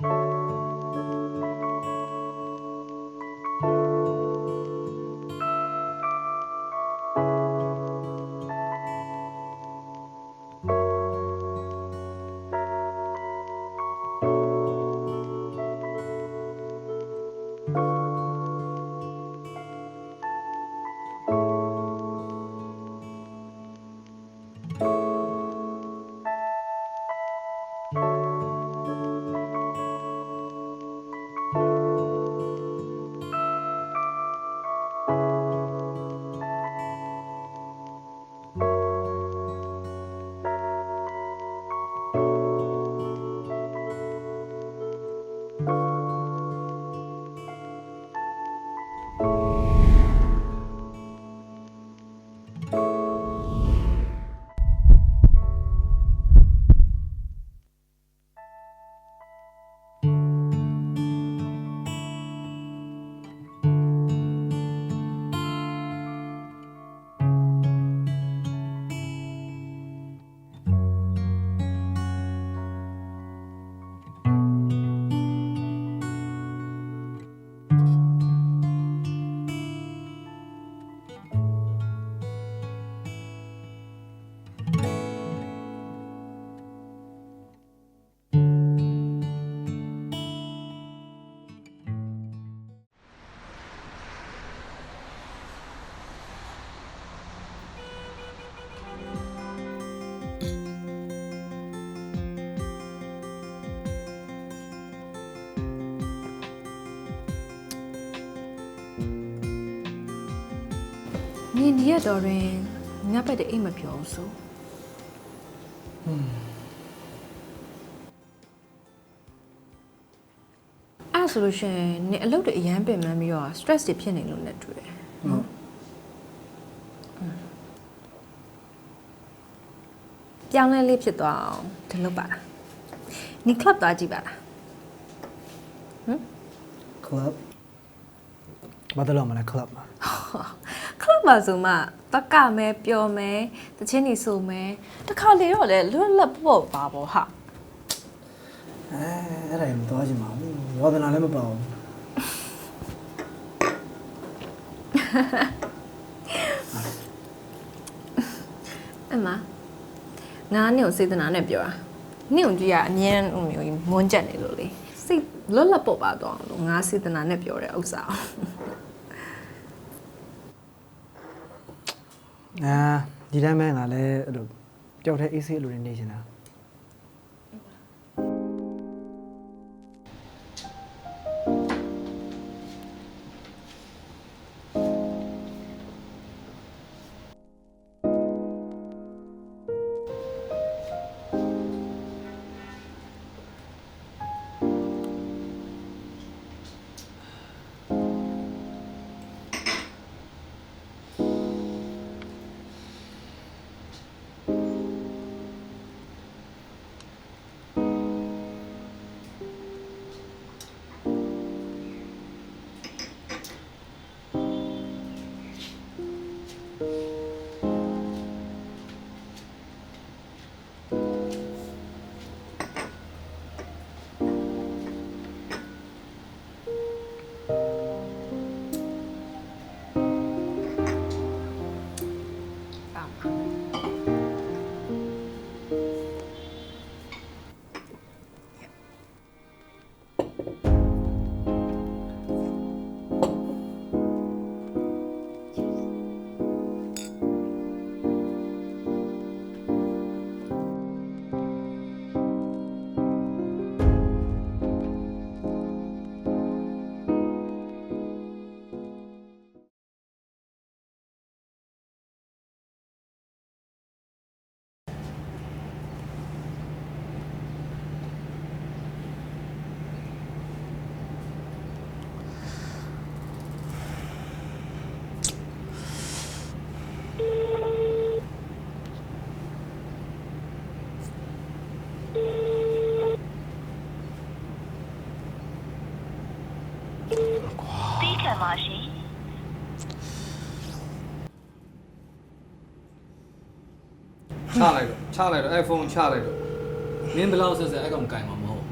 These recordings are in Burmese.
Música နင်ဒီရက်တော်တွင်ငါ့ဘက်တည်းအိတ်မပြောဘူးဆိုအဲ့ဆိုလို့ရှရင်နင်အလုပ်တွေအရန်ပင်ပန်းပြီးတော့ stress တွေဖြစ်နေလို့လည်းတွေ့တယ်နော်ပြောင်းလဲလေးဖြစ်သွားအောင်ဒီလုပ်ပါလားနင် club သွားကြည့်ပါလား club ဘာတလို့မလဲ club မှာခလုတ် မှာဆိုမှတက်ကမဲပျော်မဲတချင်းနေဆိုမဲတခါလေတော့လေလွတ်လပ်ပေါ့ပါပေါ့ဟာအဲအဲ့ဒါရင်မသွားချင်ပါဘူးဝါသနာလည်းမပါဘူးအမငါနင့်ကိုစေတနာနဲ့ပြောတာနင့်ကိုကြည့်ရအမြဲဟိုမျိုးကြီးမွန်းကြက်နေလို့လေစိတ်လွတ်လပ်ပေါ့ပါတော့လို့ငါစေတနာနဲ့ပြောတဲ့ဥစ္စာအာ ဒီတိုင်းပဲငါလည်းအဲ့လိုပျောက်တဲ့ AC လိုနေနေ ပါရှင်ချလိုက်တော့ချလိုက်တော့ iPhone ချလိုက်တော့မင်းဘယ်လောက်ဆက်ဆက်အကောင်ကင်မှာမဟုတ်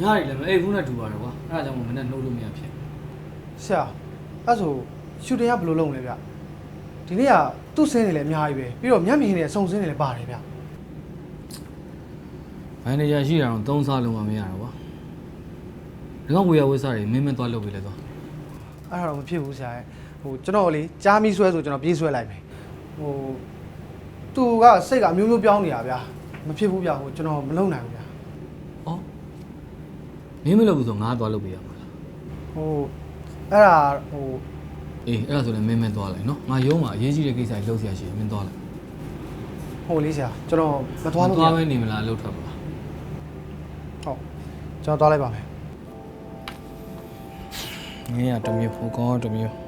ညရီလည်းမအိပ်ဘူးနဲ့တူပါတယ်ကွာအဲ့ဒါကြောင့်မင်းနဲ့နှုတ်လို့မရဖြစ်ဆရာအဲ့ဆိုရှူတင်ကဘယ်လိုလုပ်မလဲဗျဒီနေ့ကသူ့ဆင်းနေလဲအများကြီးပဲပြီးတော့မျက်မြင်နဲ့စုံစင်းနေလဲပါတယ်ဗျမန်နေဂျာရှိတာတော့သုံးစားလုံးမမရတော့ကွာ ဒီကောင်ဝေယဝေးစားတွေမင်းမင်းသွားလုပ်ပြီလေသွားအဲ့ဒါတော့မဖြစ်ဘူးဆရာရဲ့ဟိုကျွန်တော်လေကြားမိဆွဲဆိုကျွန်တော်ပြေးဆွဲလိုက်မယ်ဟိုသူကစိတ်ကအမျိုးမျိုးပြောင်းနေတာဗျာမဖြစ်ဘူးဗျာဟိုကျွန်တော်မလုံနိုင်ဘူးဗျာဩမင်းမလုပ်ဘူးဆိုငါသွားလုပ်ပြီရမှာလားဟိုအဲ့ဒါဟိုအေးအဲ့ဒါဆိုလည်းမင်းမင်းသွားလိုက်နော်ငါရုံးမှာအရေးကြီးတဲ့ကိစ္စကြီးလုပ်စရာရှိရင်မင်းသွားလိုက်ဟိုလေးဆရာကျွန်တော်မသွားလို့သွားမရဘူးမဲနေမလားလှုပ်ထွက်ပါလားဟုတ်ကျွန်တော်သွားလိုက်ပါမယ် ငင်းရတစ်မျိုးဟိုကောင်က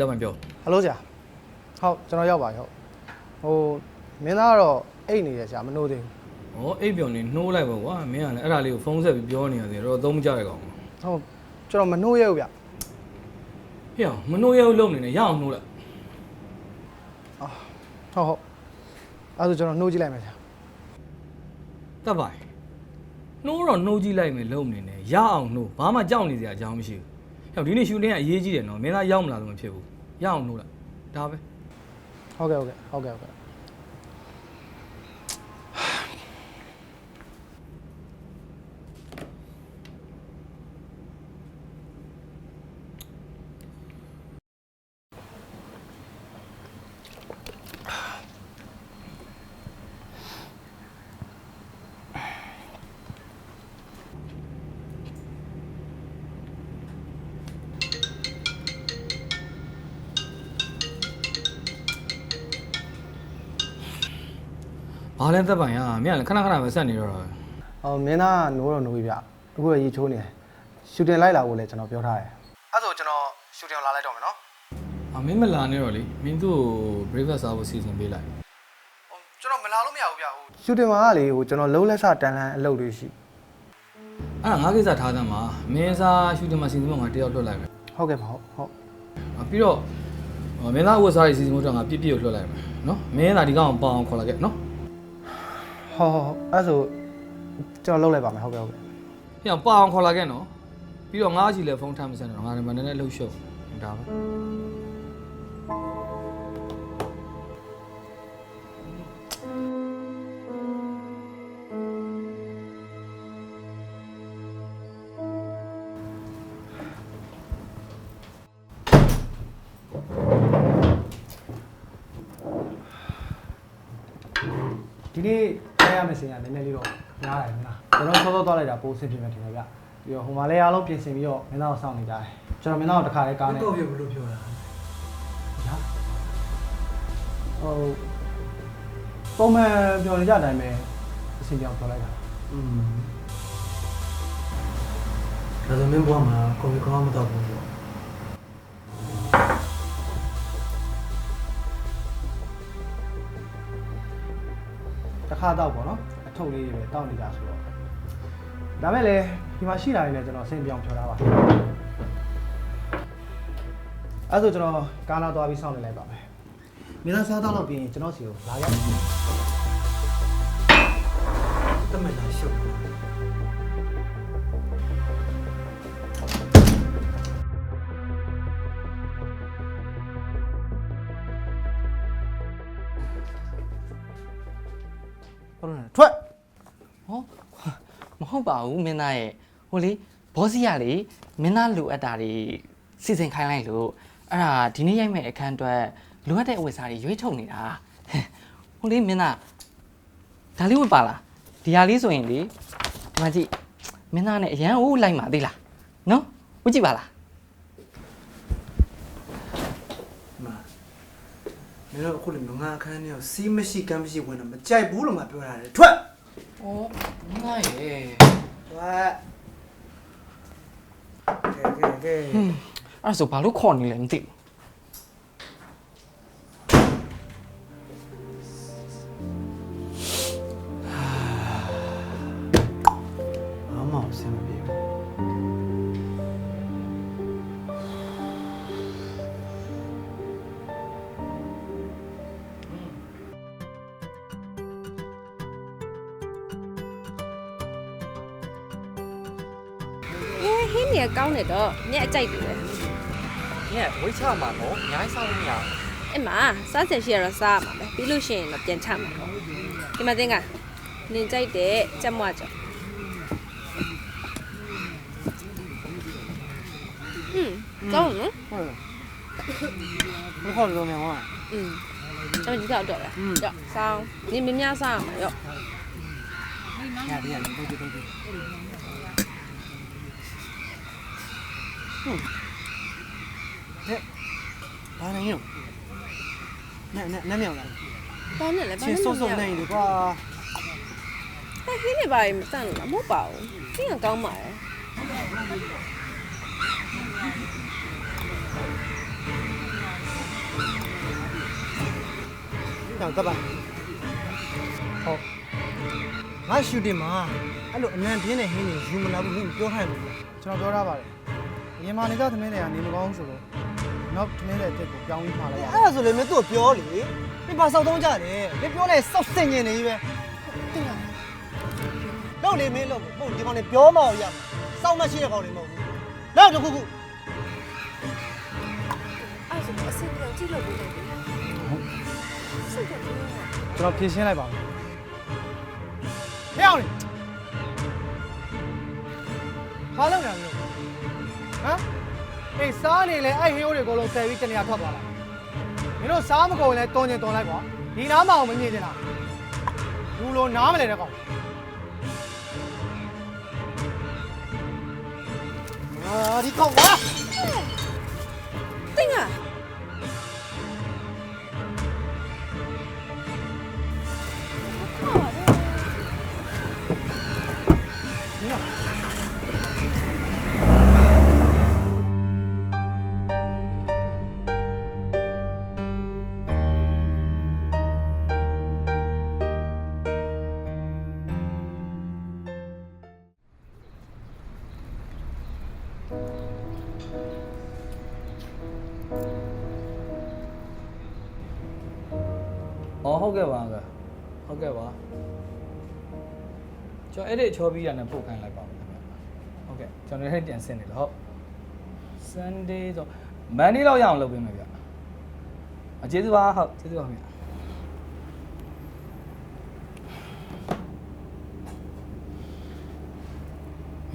တစ်မျိုးအေးတော့မှပြောဟယ်လိုဆရာဟုတ်ကျွန်တော်ရောက်ပါပြီဟုတ်ဟိုမင်းသားကတော့အိတ်နေတယ်ဆရာမနှိုးသေးဘူးဩအိပ်ပြောင်နေနှိုးလိုက်ပါကွာမင်းကလည်းအဲ့ဒါလေးကိုဖုန်းဆက်ပြီးပြောနေရတယ်တော့သုံးမကြရကောင်ဟုတ်ကျွန်တော်မနှိုးရဘူးဗျဟေ့အောင်မနှိုးရဘူးလုပ်နေနဲ့ရအောင်နှိုးလိုက်ဟုတ်ဟုတ်အဲ့ဒါဆိုကျွန်တော်နှိုးကြည့်လိုက်မယ်ဆရာတက်ပါနှိုးတော့နှိုးကြည့်လိုက်မယ်လုပ်နေနဲ့ရအောင်နှိုးဘာမှကြောက်နေစရာအကြောင်းမရှိဘူး ဟေ့ဒီနေ့ရှူတင်ကအရေးကြီးတယ်နော်မင်းသားရောက်မလာလို့မဖြစ်ဘူးရအောင်နှိုးလိုက်ဒါပဲဟုတ်ကဲ့ဟုတ်ကဲ့ဟုတ်ကဲ့ဟုတ်ကဲ့ ဘာလဲတက်ပိုင်ရမင်းကလည်းခဏခဏပဲဆက်နေတော့တာပဲဟောမင်းသားကနိုးတော့နိုးပြီဗျအခုကရေချိုးနေတယ်ရှူတင်လိုက်လာဖို့လည်းကျွန်တော်ပြောထားတယ်အဲ့ဆိုကျွန်တော်ရှူတင်လာလိုက်တော့မယ်နော်အမင်းမလာနေတော့လေမင်းသူ့ကို breakfast စားဖို့စီစဉ်ပေးလိုက်ဟိုကျွန်တော်မလာလို့မရဘူးဗျဟိုရှူတင်မှာကလေဟိုကျွန်တော်လုံးလက်စတန်လန်အလုပ်တွေရှိအဲ့ဒါငါကိစ္စထားသမ်းပါမင်းစားရှူတင်မှာစီစဉ်ဖို့ငါတယောက်လွှတ်လိုက်မယ်ဟုတ်ကဲ့ပါဟုတ်ဟုတ်အပြီးတော့ဟိုမင်းသားဝတ်စားရေးစီစဉ်ဖို့တော့ငါပြည့်ပြည့်ကိုလွှတ်လိုက်မယ်နော်မင်းသားဒီကောင်ကိုပေါအောင်ခေါ်လိုက်ခဲ့နော် ဟုတ်ဟုတ်ဟုတ်အဲ့ဆိုကျွန်တော်လုပ်လိုက်ပါမယ်ဟုတ်ကဲ့ဟုတ်ကဲ့ဟေ့အောင်ပေါအောင်ခေါ်လိုက်ခဲ့နော်ပြီးတော့ငါ့အချီလည်းဖုန်းထားမစမ်းတော့ငါလည်းမနေ့နဲ့လှုပ်ရှုပ်ဒါပဲ လိုက်တာပိုးဆင်ပြေမယ်ထင်တယ်ဗျပြီးတော့ဟိုမှာလည်းအားလုံးပြင်ဆင်ပြီးတော့မင်းသားကိုစောင့်နေကြတယ်ကျွန်တော်မင်းသားကိုတစ်ခါလေးကားနဲ့ တော့ပြဘလို့ပြောတာညာဟိုပုံမှန်ပြောနေကြတဲ့အတိုင်းပဲအစီအပြောင်းပြောလိုက်တာอืมဒါဆိုမင်းဘွားမှာကွန်ပျူတာမတော့ဘူးပေါ့တစ်ခါတော့ပေါ့နော်အထုပ်လေးတွေပဲတောက်နေကြဆိုတော့ ဒါမဲ့လည်းဒီမှာရှိတာတွေလည်းကျွန်တော်အစီအပြောင်းပြောထားပါအဲ့ဆိုကျွန်တော်ကားနာသွားပြီးစောင့်နေလိုက်ပါမယ်မင်းသားစားတော့လို့ပြီးရင်ကျွန်တော်စီကိုလာရောက်တမန်လာရှုပ် ဟုတ်ပါဘူးမင်းသားရဲ့ဟိုလေဘောစီကလေမင်းသားလိုအပ်တာတွေစီစဉ်ခိုင်းလိုက်လို့အဲ့ဒါဒီနေ့ရိုက်မဲ့အခန်းအတွက်လိုအပ်တဲ့အဝတ်စားတွေရွေးထုတ်နေတာဟိုလေမင်းသားဒါလေးဝတ်ပါလားဒီဟာလေးဆိုရင်လေဒီမှာကြည့်မင်းသားနဲ့အရန်ဦးလိုက်မှာသိလားနော်ဦးကြည့်ပါလားမမင်းတို့အခုလည်းငါအခန်းထဲကိုစီးမရှိကမ်းမရှိဝင်တော့မကြိုက်ဘူးလို့မှပြောတာလေထွက် ဩမင်းသားရဲ့ထွက်ကဲကဲကဲဟင်းအဲ့ဒါဆိုဘာလို့ခေါ်နေလဲမသိဘူးဘာ အေးဟင်းနေကောင်းတယ်တော့ညက်အကြိုက်တယ်ပဲ ညက်ဝိတ်ချမှာတော့အများကြီးစားလို့မရဘူး အဲ့မှာစားစင်ရှိရတော့စားရမှာပဲပြီးလို့ရှိရင်တော့ပြန်ချမှာပေါ့ဒီမှာတင်ကနင်ကြိုက်တဲ့ကြက်မွကြော်อืมကောင်းနော် ဘယ်ခေါ်လို့မြန်ကွာ อืมအဲ့ဒီကတော့တော့ပဲကြောက်ဆောင်းနင်မများစားရမှာရော့ ရတယ်ရတယ်တို့တို့တို့ ဟွန်းဟဲ့ဘာနေရောနဲ့နဲ့နဲ့မြောင်လားဘာနဲ့လဲဘာချင်းနဲ့စုံစုံနေလေကွာဟဲ့ဟင်းနေပါရင်မတန့်လို့လားမဟုတ်ပါဘူးသင်ကကောင်းပါရဲ့တောင်တပ်ပါဟုတ်ငါရှူတင်မှာအဲ့လိုအနံပြင်းတဲ့ဟင်းတွေယူမလာဘူးမင်းပြောထားတယ်လို့ကျွန်တော်ပြောထားပါတယ် အရင်မှနေကြသမင်းတွေကနေမကောင်းဆိုလို့နောက်သမင်းတွေအစ်ကိုပြောင်းပြီးမှာလိုက်ရအဲ့ဒါဆိုလေမင်းတို့ပြောလေမင်းဘာစောက်သုံးကြတယ်မင်းပြောလဲစောက်စင်ញင်နေကြီးပဲတော့လေမင်းလို့မဟုတ်ဒီကောင်လေးပြောမအောင်ရမှာစောက်မရှိတဲ့ကောင်လေးမဟုတ်ဘူးနောက်တစ်ခုခုအဲ့ဆိုအစစ်ပြောကြည့်လို့ဘူးလေစိတ်ကပြောတာကျွန်တော်ဖြည့်ရှင်းလိုက်ပါမယ်မင်းအောင်လေဘာလုပ်နေလဲ ဟမ်အေးစားနေလေအဲ့ဟီးရိုးတွေအကုန်လုံးဆယ်ပြီးတနေရာထွက်သွားလာမင်းတို့စားမကုန်ရင်လည်းတွန်းချင်တွန်းလိုက်ကွာဒီနားမအောင်မမြင်ချင်တာဘူးလို့နားမလဲတဲ့ကောင်အာဒီကောင်က အော်ဟုတ်ကဲ့ပါက။ဟုတ်ကဲ့ပါ။ကျွန်တော်အဲ့ဒီချောပြီးရနဲ့ပို့ခိုင်းလိုက်ပါမယ်ခင်ဗျ။ဟုတ်ကဲ့ကျွန်တော်လည်းပြန်ဆင်းနေလို့ဟုတ်။ Sunday ဆို Monday လောက်ရအောင်လုပ်ပေးမယ်ဗျ။အကျေးဇူးပါဟုတ်ကျေးဇူးပါခင်ဗျ။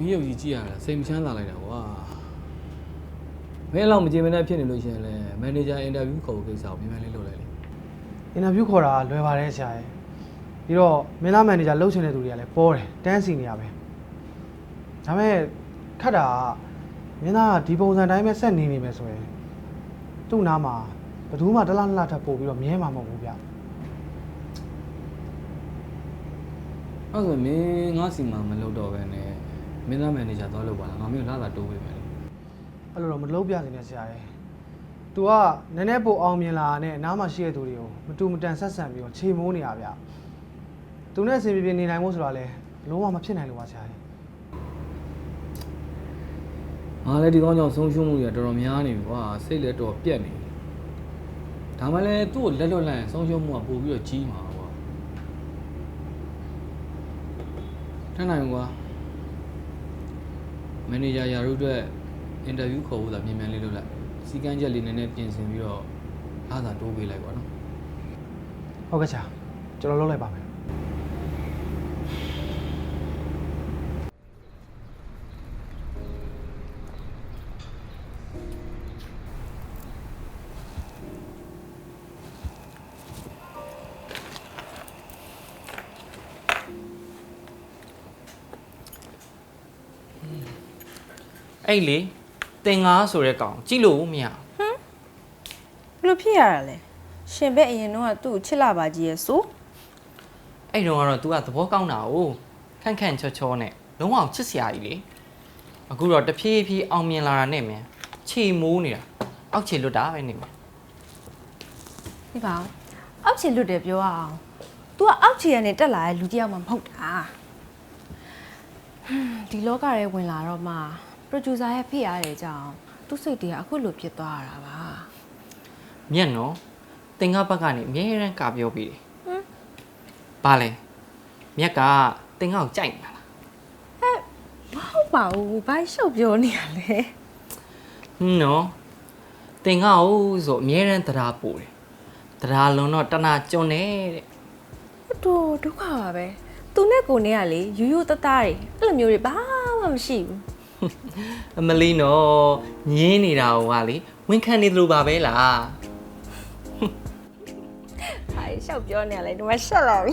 မင်းရုပ်ကြီးကြည့်ရတာစိတ်မချမ်းသာလိုက်တာကွာ။မင်းလောက်မကြင်မနဲ့ဖြစ်နေလို့ရှိရင်လည်းမန်နေဂျာအင်တာဗျူးခေါ်ဖို့ကိစ္စကိုမြန်မြန်လေးလုပ်လိုက်လေအင်တာဗျူးခေါ်တာလွယ်ပါတယ်ဆရာရဲ့ပြီးတော့မင်းသားမန်နေဂျာလှုပ်ရှင်တဲ့သူတွေကလည်းပေါ်တယ်တန်းစီနေရပဲဒါပေမဲ့ခက်တာကမင်းသားကဒီပုံစံတိုင်းပဲဆက်နေနေမယ်ဆိုရင်သူ့နားမှာဘယ်သူမှတစ်လားနှစ်လားထပ်ပို့ပြီးတော့မြဲမှာမဟုတ်ဘူးဗျအဲ့ဆိုမင်းငါစီမှာမလုပ်တော့ပဲနဲ့ မင်းသားမန်နေဂျာသွားလုပ်ပါလားငါမျိုးလာတာတိုးပေးမယ်လေအဲ့လိုတော့မလုပ်ပြစေနဲ့ဆရာရဲ့ तू ကနည်းနည်းပိုအောင်မြင်လာတဲ့နားမှာရှိတဲ့သူတွေကိုမတူမတန်ဆက်ဆံပြီးတော့ချိန်မိုးနေရဗျ။ तू နဲ့အစဉ်ပြေပြေနေနိုင်ဖို့ဆိုတာလဲလုံးဝမဖြစ်နိုင်လို့ပါဆရာရဲ့ငါလည်းဒီကောင်းကြောင့်ဆုံးရှုံးမှုတွေကတော်တော်များနေပြီကွာစိတ်လည်းတော်ပြက်နေပြီဒါမှလည်းသူ့ကိုလက်လွတ်လိုက်ရင်ဆုံးရှုံးမှုကပိုပြီးတော့ကြီးမှာကွာတန်းနိုင်ကွာ မန်နေဂျာယာရုအတွက်အင်တာဗျူးခေါ်ဖို့သာမြန်မြန်လေးလုပ်လိုက်စီကန်းချက်လေးနည်းနည်းပြင်ဆင်ပြီးတော့အားသာတိုးပေးလိုက်ပါတော့။ဟုတ်ကဲ့ဆရာကျွန်တော်လုပ်လိုက်ပါမယ် အဲ့လေတင်ကားဆိုတဲ့ကောင်ကြည့်လို့မရဘူး ဘလို့ဖြစ်ရတာလဲရှင်ဘက်အရင်တော့ကသူ့ကိုချစ်လာပါကြီးရဲ့ဆို အဲ့တော့ကတော့ तू ကသဘောကောင်းတာ哦ခန့်ခန့်ချောချောနဲ့လုံးဝချစ်စရာကြီးလေအခုတော့တဖြည်းဖြည်းအောင်မြင်လာတာနဲ့မြန်ခြေမိုးနေတာအောက်ခြေလွတ်တာပဲနေမယ် ဒီပါဦးအောက်ချီလွတ်တယ်ပြောရအောင် तू ကအောက်ချီရနေတက်လာတဲ့လူတစ်ယောက်မှမဟုတ်တာဟွန်းဒီလောကရဲဝင်လာတော့မှ producer ရဲ့ဖိရတဲ့ကြောင့်သူ့စိတ်တွေကအခုလိုဖြစ်သွားရတာပါမြက်နော်တင်ကားဘက်ကနေအမြဲတမ်းကပြောပြီးတယ်ဘာလဲမြက်ကတင်ကားကိုကြိုက်နေတာလားမဟုတ်ပါဘူးဘာရှောက်ပြောနေရလဲဟင်းနော်တင်ကားကိုဆိုအမြဲတမ်းတရားပို့တယ်တရားလုံးတော့တနာကျွန်းတယ်တဲ့တို့ဒုက္ခပါပဲသူနဲ့ကိုနဲ့ကလေယူယူတသားတွေအဲ့လိုမျိုးတွေဘာမှမရှိဘူး အမလီနော်ညင်းနေတာဟိုကလေဝန်ခံနေသလိုပါပဲလားဘာရှောက်ပြောနေရလဲဒီမှာရှက်လာပြီ